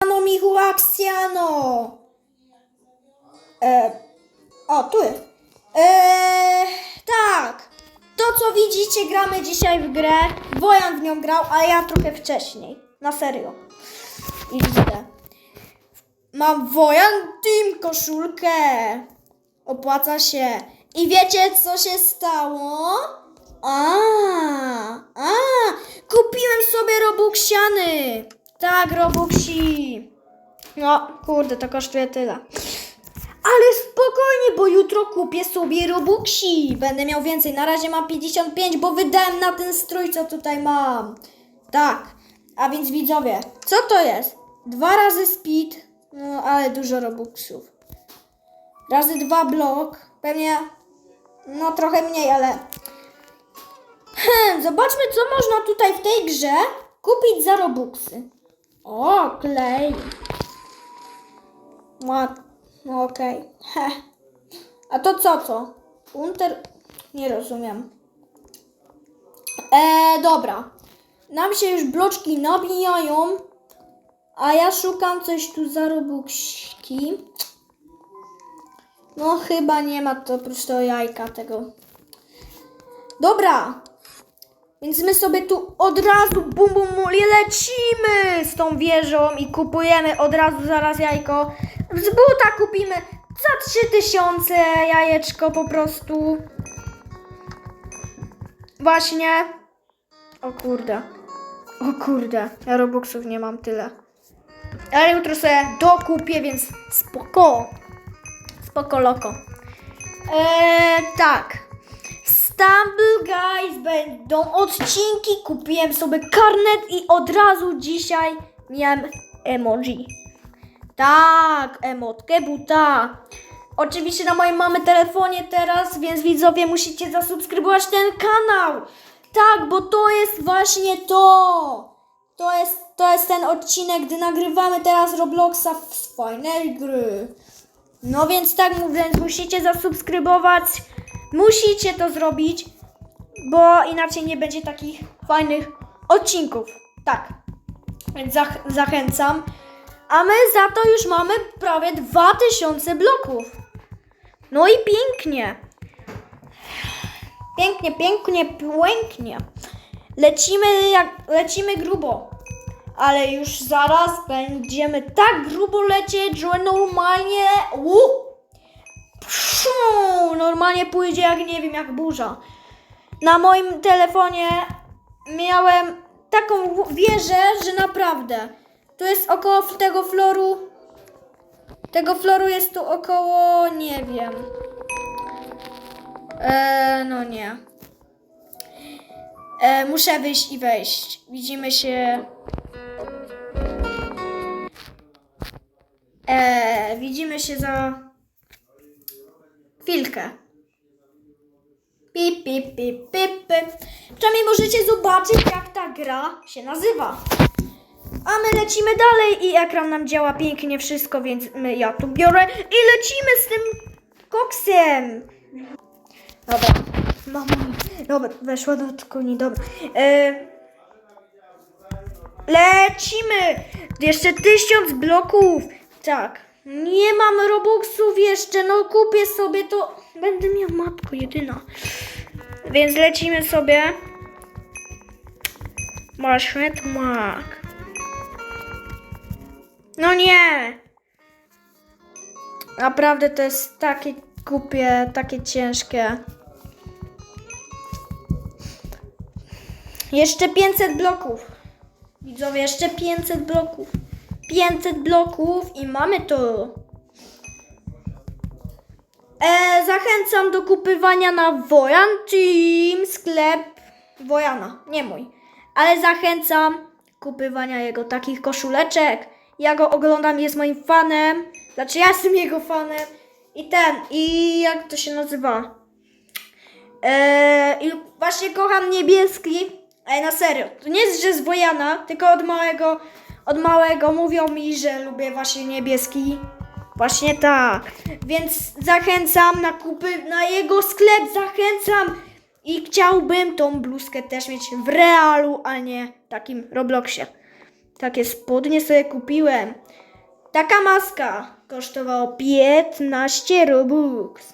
Ano Michu Axiano. E, o, tu jest. E, tak. To, co widzicie, gramy dzisiaj w grę. Wojan w nią grał, a ja trochę wcześniej. Na serio. I widzę. Mam Wojan Team koszulkę. Opłaca się. I wiecie, co się stało? A, a, kupiłem sobie robuxiany. Tak, robuxi. No, kurde, to kosztuje tyle. Ale spokojnie, bo jutro kupię sobie robuxi. Będę miał więcej. Na razie mam 55, bo wydałem na ten strój, co tutaj mam. Tak. A więc widzowie, co to jest? Dwa razy speed, no ale dużo robuxów. Razy dwa blok, pewnie, no trochę mniej, ale... Hmm, zobaczmy, co można tutaj w tej grze kupić za robuxy. O, klej. Ma... No okej. Heh. A to co to? Unter... Nie rozumiem. Eee, dobra. Nam się już bloczki nabijają, a ja szukam coś tu za robuxki. No chyba nie ma to oprócz tego jajka tego. Dobra. Więc my sobie tu od razu bum bum lecimy z tą wieżą i kupujemy od razu zaraz jajko. Z buta kupimy za 3000 jajeczko po prostu. Właśnie. O kurde. O kurde. Ja robuxów nie mam tyle. Ale jutro sobie dokupię, więc spoko. Spoko loko. Eee, tak. Stumble Guys będą odcinki. Kupiłem sobie karnet i od razu dzisiaj miałem emoji. Tak, emotkę buta. Oczywiście na moim mamy telefonie teraz, więc widzowie musicie zasubskrybować ten kanał. Tak, bo to jest właśnie to. To jest, to jest ten odcinek, gdy nagrywamy teraz Robloxa z fajnej gry. No więc tak mówiąc, musicie zasubskrybować. Musicie to zrobić, bo inaczej nie będzie takich fajnych odcinków. Tak. Więc zach- zachęcam. A my za to już mamy prawie 2000 bloków. No i pięknie. Pięknie, pięknie, pięknie. Lecimy jak lecimy grubo. Ale już zaraz będziemy tak grubo lecieć, że normalnie. Uu, Normalnie pójdzie jak nie wiem, jak burza. Na moim telefonie miałem taką wieżę, że naprawdę. Tu jest około tego floru. Tego floru jest tu około, nie wiem. Eee, no nie. E, muszę wyjść i wejść. Widzimy się. E, widzimy się za chwilkę. Pip, pip, pip, pip, pip. Przynajmniej możecie zobaczyć, jak ta gra się nazywa. A my lecimy dalej i ekran nam działa pięknie wszystko, więc my, ja tu biorę i lecimy z tym koksem. Dobra, mam, dobra, weszła do koni, dobra. E, lecimy! Jeszcze tysiąc bloków. Tak, nie mam robuxów jeszcze, no kupię sobie to. Będę miał matko jedyna. Więc lecimy sobie. Masz mak. No nie! Naprawdę to jest takie głupie, takie ciężkie. Jeszcze 500 bloków. Widzowie, jeszcze 500 bloków. 500 bloków i mamy to. E, zachęcam do kupywania na Wojan Team sklep Wojana, nie mój. Ale zachęcam kupywania jego takich koszuleczek. Ja go oglądam, jest moim fanem. Znaczy ja jestem jego fanem. I ten, i jak to się nazywa? E, I właśnie kocham niebieski. Ej, na serio. To nie jest, że z Wojana, tylko od małego, od małego mówią mi, że lubię właśnie niebieski. Właśnie tak. Więc zachęcam na kupy, na jego sklep zachęcam. I chciałbym tą bluzkę też mieć w realu, a nie takim Robloxie. Takie spodnie sobie kupiłem. Taka maska kosztowała 15 robux.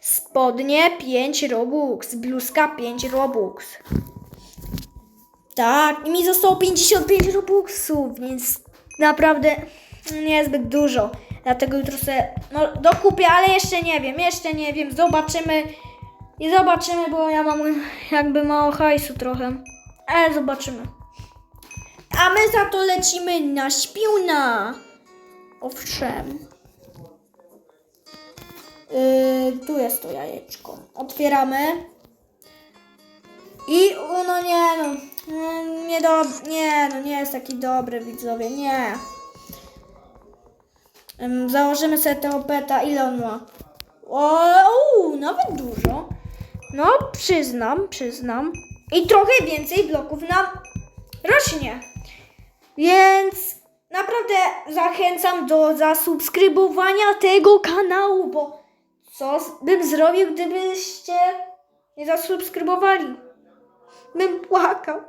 Spodnie 5 robux, bluzka 5 robux. Tak, i mi zostało 55 robuxów, więc naprawdę niezbyt dużo. Dlatego jutro sobie no, dokupię, ale jeszcze nie wiem, jeszcze nie wiem, zobaczymy. I zobaczymy, bo ja mam jakby mało hajsu trochę. Ale zobaczymy. A my za to lecimy na śpiuna. Owszem. Yy, tu jest to jajeczko. Otwieramy. I no nie no. Mm, Nie, do, nie no, nie jest taki dobry widzowie, nie. Ym, Założymy sobie tego peta. Ile on ma? O, nawet dużo. No, przyznam, przyznam. I trochę więcej bloków nam rośnie. Więc naprawdę zachęcam do zasubskrybowania tego kanału, bo co bym zrobił, gdybyście nie zasubskrybowali? Bym płakał.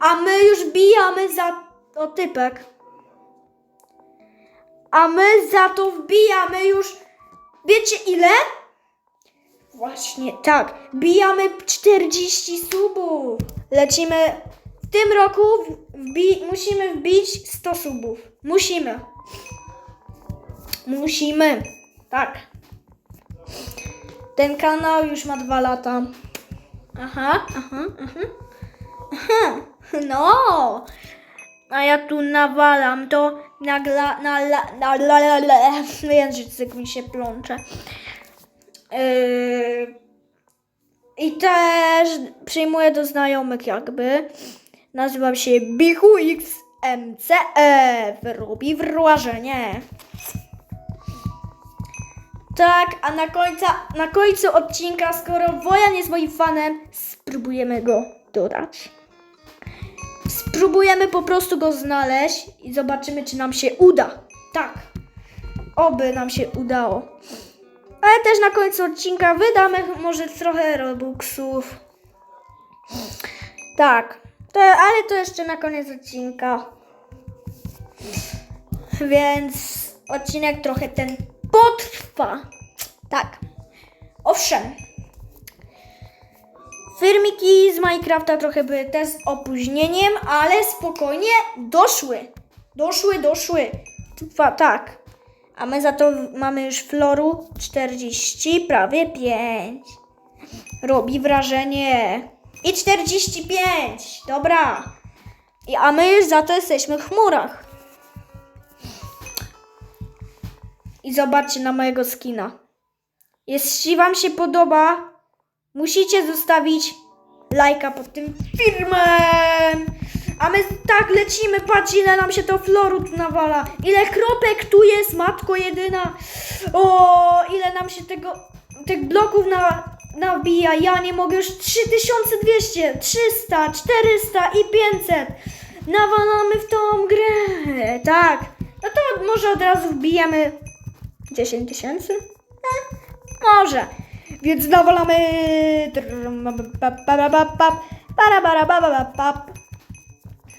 A my już bijamy za o typek. A my za to wbijamy już. Wiecie ile? Właśnie tak. Bijamy 40 subów. Lecimy. W tym roku wbi musimy wbić 100 subów. Musimy. Musimy. Tak. Ten kanał już ma dwa lata. Aha, aha, aha. Aha. No. A ja tu nawalam to na gla, na la, na la, la, la. Język mi się plącze. Yy, I też przyjmuję do znajomych jakby. Nazywam się Bichu XMCF. Robi wrażenie. Tak, a na, końca, na końcu odcinka, skoro Wojan jest moim fanem, spróbujemy go dodać. Spróbujemy po prostu go znaleźć i zobaczymy, czy nam się uda. Tak. Oby nam się udało. Ale też na końcu odcinka wydamy może trochę robuxów. Tak. To, ale to jeszcze na koniec odcinka. Więc odcinek trochę ten potrwa. Tak. Owszem. Firmiki z Minecrafta trochę były też z opóźnieniem, ale spokojnie doszły. Doszły, doszły. Dwa, tak. A my za to mamy już floru 40, prawie 5. Robi wrażenie. I 45. Dobra. A my już za to jesteśmy w chmurach. I zobaczcie na mojego skina. Jeśli Wam się podoba, musicie zostawić lajka pod tym filmem. A my tak lecimy, patrz ile nam się to floru tu nawala. Ile kropek tu jest, matko jedyna. O, ile nam się tego, tych bloków na, nabija. Ja nie mogę już 3200, 300, 400 i 500. Nawalamy w tą grę. Tak. No to może od razu wbijemy 10 tysięcy? E, może. Więc nawalamy.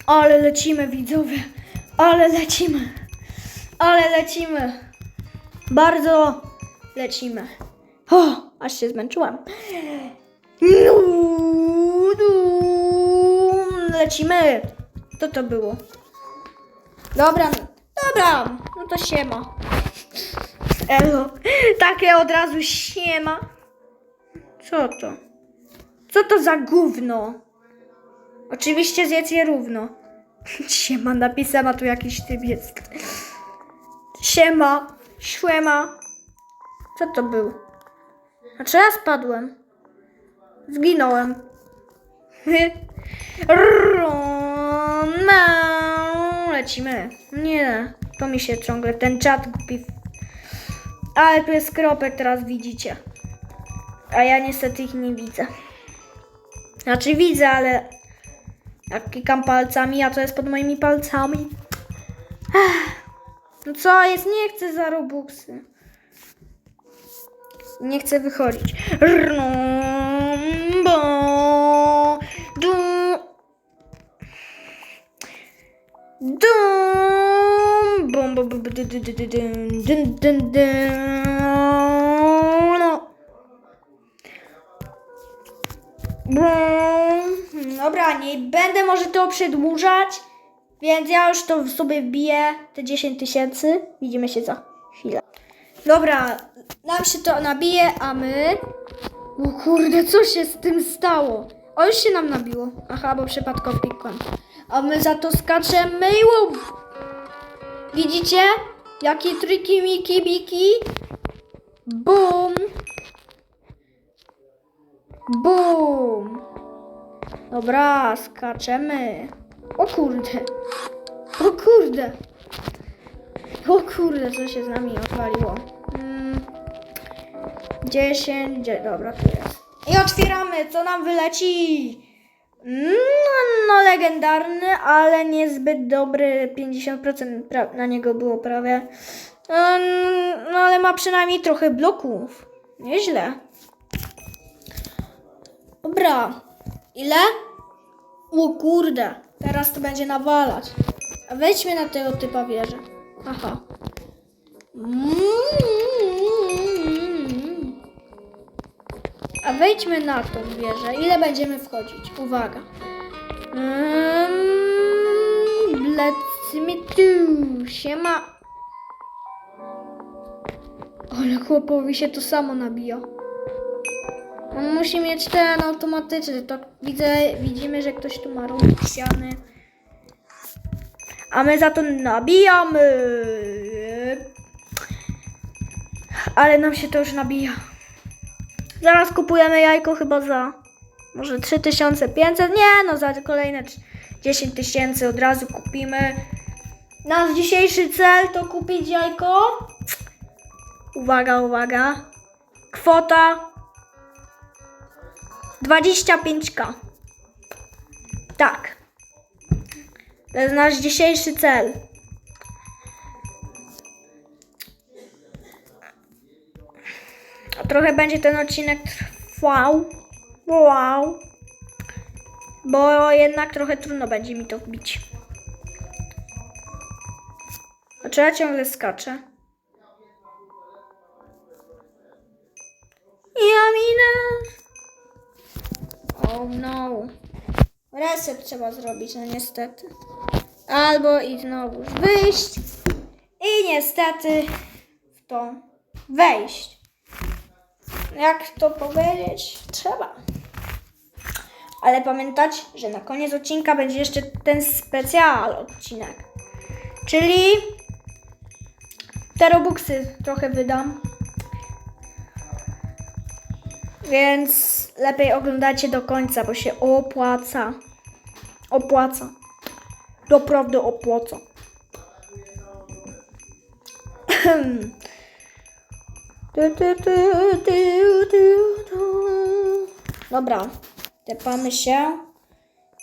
Ale lecimy, widzowie. Ale lecimy. Ale lecimy. Bardzo lecimy. O, aż się zmęczyłam. Lecimy. Co to było? Dobra, dobra. No to siema. Elo. Takie od razu siema. Co to? Co to za gówno? Oczywiście zjedz je równo. Siema, napisałem, a tu jakiś typ jest. Siema, siema. Co to był? A czy ja spadłem? Zginąłem. Lecimy. Nie, to mi się ciągle ten czat głupi. Ale tu jest kropek, teraz widzicie. A ja niestety ich nie widzę. Znaczy widzę, ale jak klikam palcami, a to jest pod moimi palcami. Ech. No co jest? Nie chcę za robuxy. Nie chcę wychodzić. Rrrnombo, du. Dum, dy, dy, dy, dyn, dyn. Dobra, nie będę może to przedłużać, więc ja już to sobie wbiję, te 10 tysięcy. Widzimy się za chwilę. Dobra, nam się to nabije, a my... O kurde, co się z tym stało? O, już się nam nabiło. Aha, bo przypadkowo klikłem. A my za to skaczemy i łup. Widzicie? Jakie triki, miki, biki? Bum. Bum. Dobra, skaczemy. O kurde. O kurde. O kurde, co się z nami odwaliło. Mm. 10, gdzie, dobra, tu jest. I otwieramy, co nam wyleci. Mm, No, legendarny, ale niezbyt dobry. 50% pra- na niego było prawie. Mm, No, ale ma przynajmniej trochę bloków. Nieźle. Dobra. Ile? O kurde. Teraz to będzie nawalać. Wejdźmy na tego typa wieżę. Aha. Mm. A wejdźmy na tą wieżę. Ile będziemy wchodzić? Uwaga. Mm, Lecimy tu. Siema. Ale chłopowi się to samo nabija. On musi mieć ten automatyczny. To widzę, widzimy, że ktoś tu ma ściany. A my za to nabijamy. Ale nam się to już nabija. Zaraz kupujemy jajko chyba za może 3500. Nie, no za kolejne trz- 10 tysięcy od razu kupimy. Nasz dzisiejszy cel to kupić jajko. Uwaga, uwaga. Kwota 25k. Tak. To jest nasz dzisiejszy cel. Trochę będzie ten odcinek trwał. Wow. Bo jednak trochę trudno będzie mi to wbić. A czy ja ciągle skaczę? Ja minę. Oh no. Reset trzeba zrobić, no niestety. Albo i znowu wyjść. I niestety w to wejść. Jak to powiedzieć? Trzeba. Ale pamiętać, że na koniec odcinka będzie jeszcze ten specjal odcinek. Czyli te robuxy trochę wydam. Więc lepiej oglądajcie do końca, bo się opłaca. Opłaca. Naprawdę opłaca. Dobra, tepamy się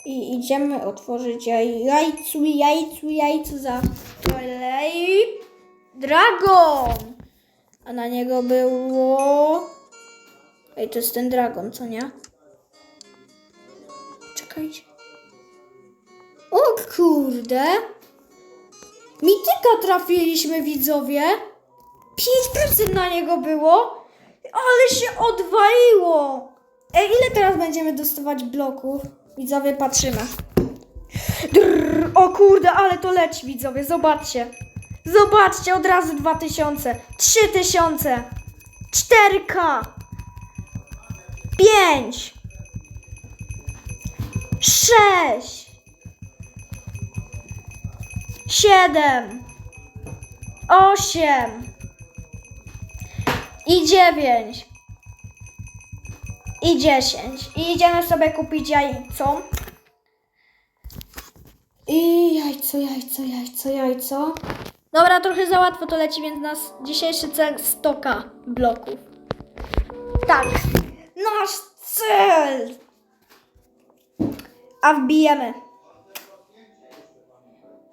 i idziemy otworzyć jaj, jajcu, jajcu, jajcu za kolei dragon. A na niego było... Ej, to jest ten dragon, co nie? Czekajcie. O kurde. Mityka trafiliśmy, widzowie. 5% na niego było. Ale się odwaliło. Ej, ile teraz będziemy dostawać bloków? Widzowie, patrzymy. Drrr, o kurde, ale to leci, widzowie, zobaczcie. Zobaczcie, od razu 2000, 3000, 4K, 5, 6, 7, 8 i 9 i 10. I idziemy sobie kupić jajco. I jajco, jajco, jajco, jajco. Dobra, trochę za łatwo to leci, więc nasz dzisiejszy cel 100k bloków. Tak, nasz cel! A wbijemy.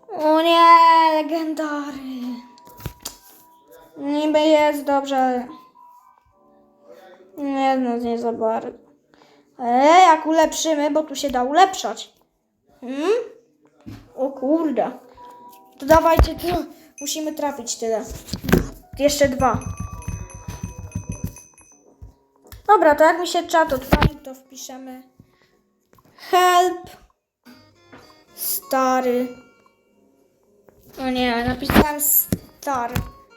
O nie, legendary. Niby jest dobrze, ale... Nie, no nie za bardzo. Ale jak ulepszymy, bo tu się da ulepszać. Hmm? O kurde. To dawajcie, tu. musimy trafić tyle. Jeszcze dwa. Dobra, to jak mi się czat odpalił, to wpiszemy help stary. O nie, napisałem star.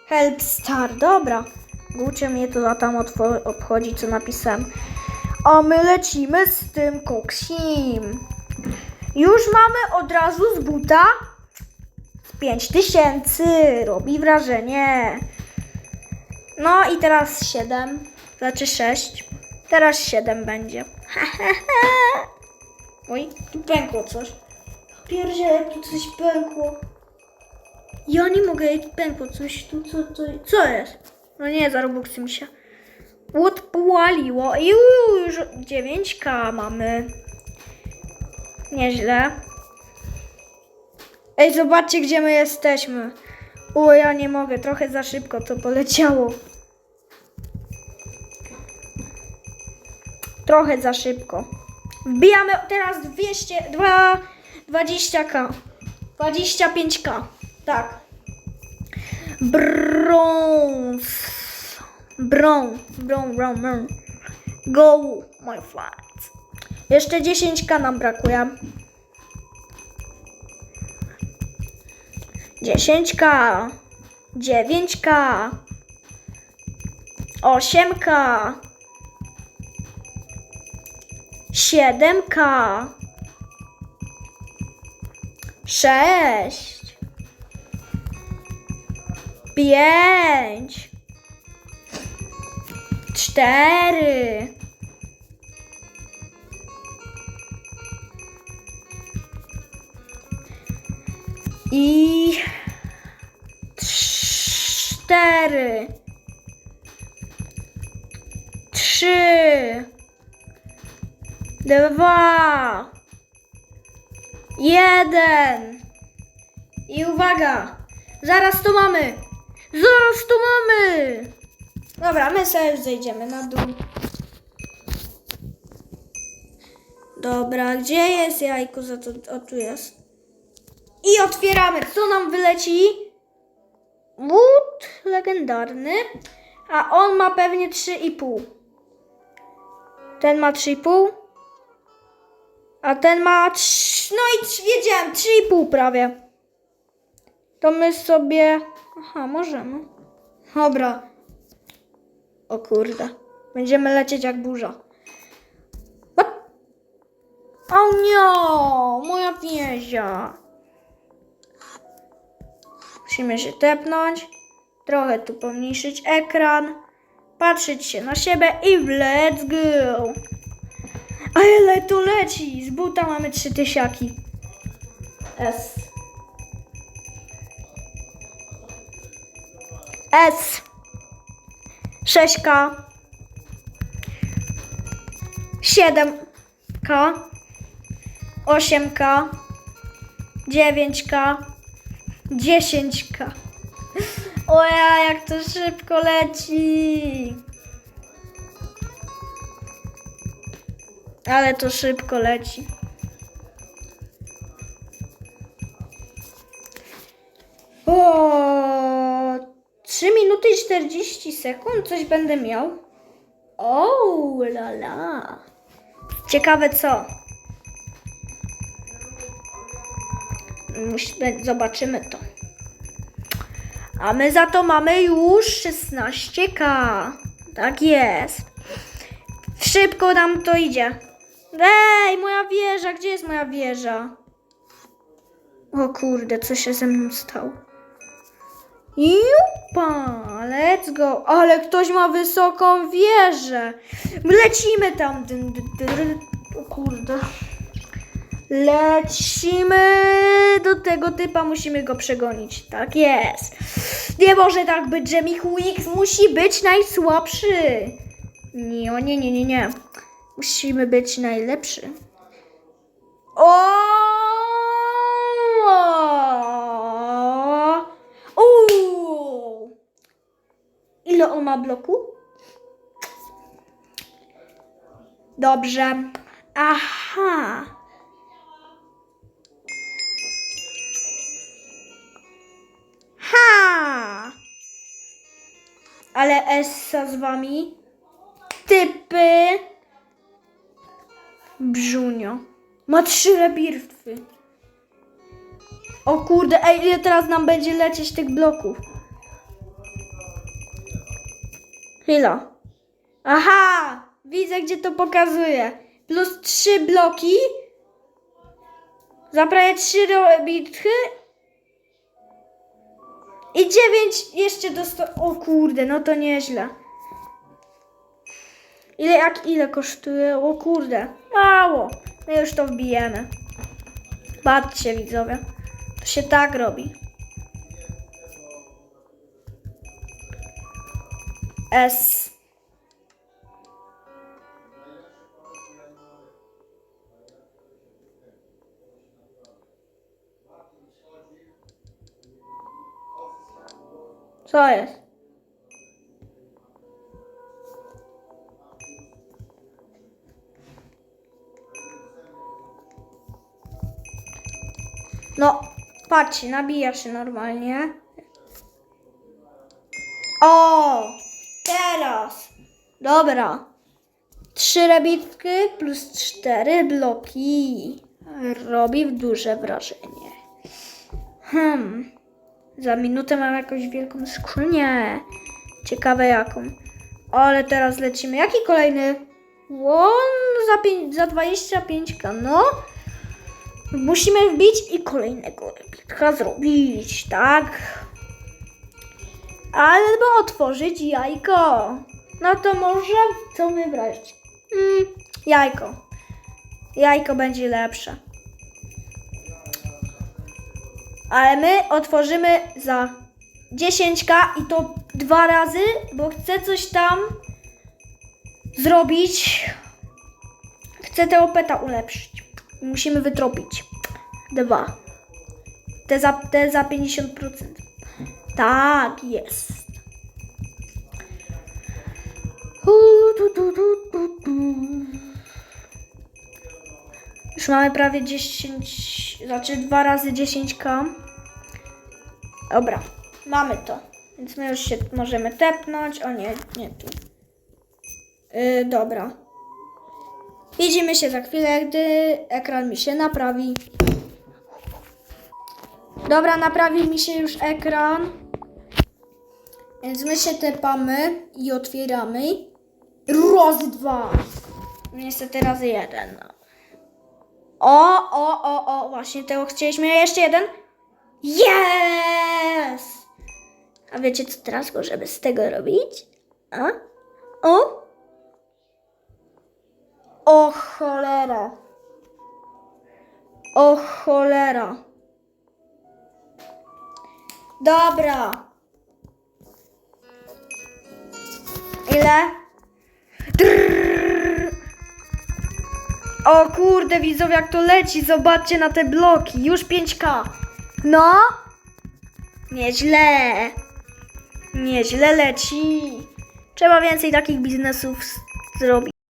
Help star, dobra. Gucie mnie to tam obchodzi, co napisałem. A my lecimy z tym koksim. Już mamy od razu z buta 5000. Robi wrażenie. No i teraz 7. Znaczy 6. Teraz 7 będzie. Oj, tu pękło coś. Pierdziele, tu coś pękło. Ja nie mogę, jak pękło coś tu, co to, co jest? No nie, za Robuxy mi się odpaliło i już 9k mamy. Nieźle. Ej, zobaczcie, gdzie my jesteśmy. O, ja nie mogę, trochę za szybko to poleciało. Trochę za szybko. Wbijamy teraz 200, 2, 20k. 25k. Tak. Brąz. Brą, brą, brą, brą. Go, my friends. Jeszcze 10k nam brakuje. 10k. 9k. 8k. 7k. 6. 5. 4. I cztery, trzy, dwa, jeden. I uwaga, zaraz to mamy. Zaraz to mamy. Dobra, my sobie już zejdziemy na dół. Dobra, gdzie jest jajko? Za to, o, tu jest. I otwieramy. Co nam wyleci? Łód legendarny. A on ma pewnie 3,5. Ten ma 3,5. A ten ma 3. No i wiedziałem, 3,5 prawie. To my sobie. Aha, możemy. Dobra. O kurde. Będziemy lecieć jak burza. O nie! Moja wieża. Musimy się tepnąć, trochę tu pomniejszyć ekran, patrzeć się na siebie i let's go! A tu leci? Z buta mamy trzy tysiaki. S. S. 6K. 7K. 8K. 9K. 10k. O ja, jak to szybko leci. Ale to szybko leci. O, 3 minuty i 40 sekund coś będę miał. O, la la. Ciekawe co. Musimy, zobaczymy to. A my za to mamy już 16k. Tak jest. Szybko nam to idzie. Ej, moja wieża, gdzie jest moja wieża? O kurde, co się ze mną stało? Jupa, let's go. Ale ktoś ma wysoką wieżę. Lecimy tam. O kurde. Lecimy do tego typa, musimy go przegonić. Tak jest. Nie może tak być, że Michu musi być najsłabszy. Nie, o nie, nie, nie, nie. Musimy być najlepszy. O! ile on ma bloku? Dobrze. Aha. Ha! Ale Essa z wami. Typy. Brzunio. Ma trzy rebirwy. O kurde, ej, ile teraz nam będzie lecieć tych bloków? Chwila. Aha! Widzę, gdzie to pokazuje. Plus trzy bloki. Za prawie trzy rebirtwy. I dziewięć jeszcze dosta... O kurde, no to nieźle. Ile, jak ile kosztuje? O kurde, mało. My już to wbijemy. Patrzcie widzowie. To się tak robi. S. Co jest? No, patrzcie, nabija się normalnie. O! Teraz! Dobra. Trzy rebitki plus cztery bloki. Robi duże wrażenie. Hmm. Za minutę mam jakąś wielką skrzynię. Ciekawe jaką. Ale teraz lecimy. Jaki kolejny? On za, za 25k, no. Musimy wbić i kolejnego replitka zrobić, tak? Albo otworzyć jajko. No to może co wybrać? Mm, jajko. Jajko będzie lepsze. Ale my otworzymy za 10k i to dwa razy, bo chcę coś tam zrobić. Chcę tego peta ulepszyć. Musimy wytropić. Dwa. Te za, te za 50%. Tak, jest. Już mamy prawie 10, znaczy dwa razy 10k. Dobra, mamy to. Więc my już się możemy tepnąć. O nie, nie tu. Yy, dobra. Widzimy się za chwilę, gdy ekran mi się naprawi. Dobra, naprawił mi się już ekran. Więc my się tepamy i otwieramy. Raz, dwa. Niestety razy jeden. O, o, o, o, właśnie tego chcieliśmy. Jeszcze jeden. Yes! A wiecie co teraz możemy z tego robić? A? O? O cholera. O cholera. Dobra. Ile? Drrrr. O kurde, widzowie, jak to leci. Zobaczcie na te bloki. Już 5K. No. Nieźle. Nieźle leci. Trzeba więcej takich biznesów zrobić.